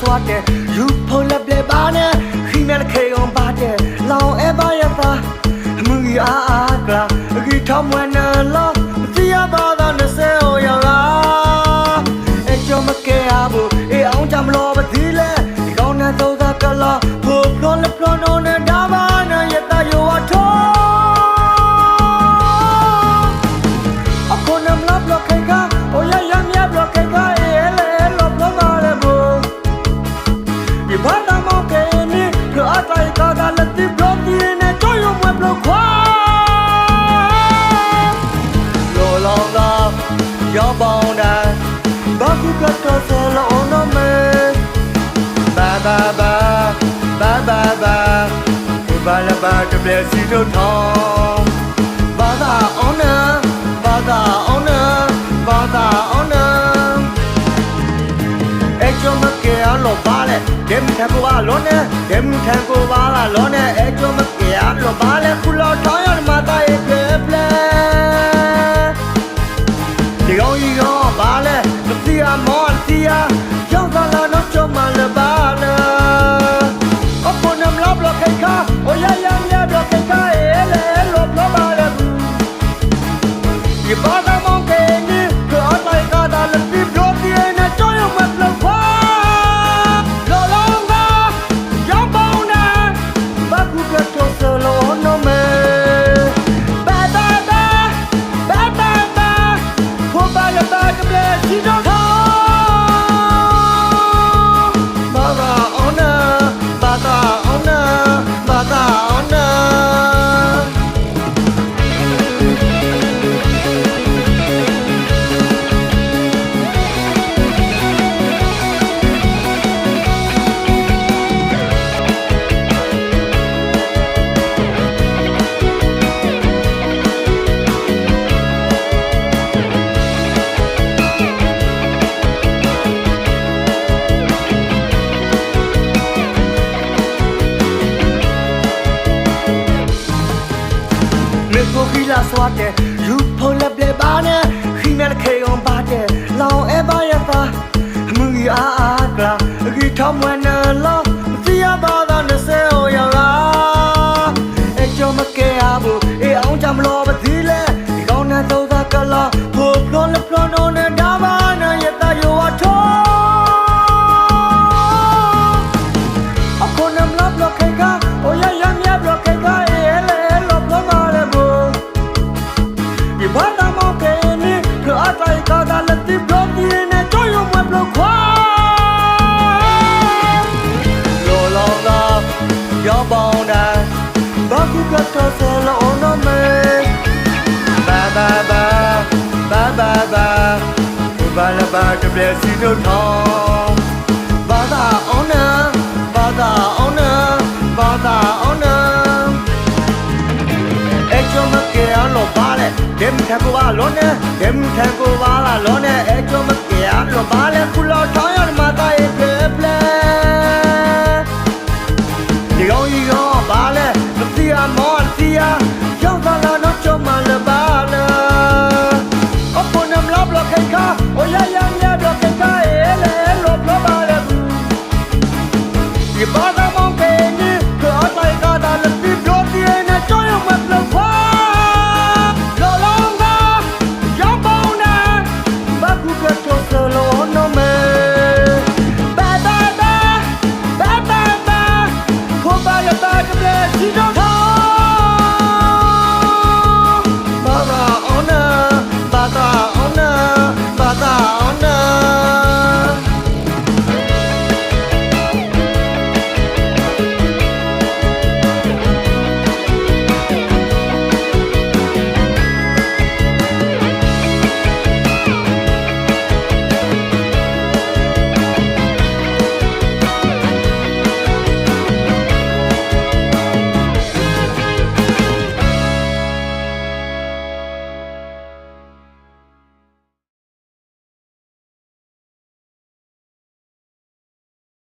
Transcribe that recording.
စွာတဲ့ယူဖို့လက်ပြပါနဲ့ခိမဲ့ခေုံပါတဲ့လောင်အပါရသာမှုရအားကလာဂီထမွန်း gata moke ni lo atai kaga lati bloti ne toyo mwe blo kwa lo longa yo bong dai ba ku ka to so lo no me ba ba ba ba ba ba ba la ba de blesi to thong ကိုပါလေဒင်ထကိုပါလောနဲ့ဒင်ထကိုပါလာလောနဲ့အဲကျော်မကရလောပါလေခုလောထောင်းရမသားရဲ့ပြပလဒီကောင်ကြီးက swate you pull up le bana khimel khe on bate long ever ya fa mu ya agla gi thom wan la တပြည့်စီတို့ထောင်းဘာသာအောင်နာဘာသာအောင်နာဘာသာအောင်နာအဲ့ကျော်မကဲအလောပါလေဒမ်ထကူပါလောနဲ့ဒမ်ထကူပါလာလောနဲ့အဲ့ကျော်မကဲအလောပါလေ Roda a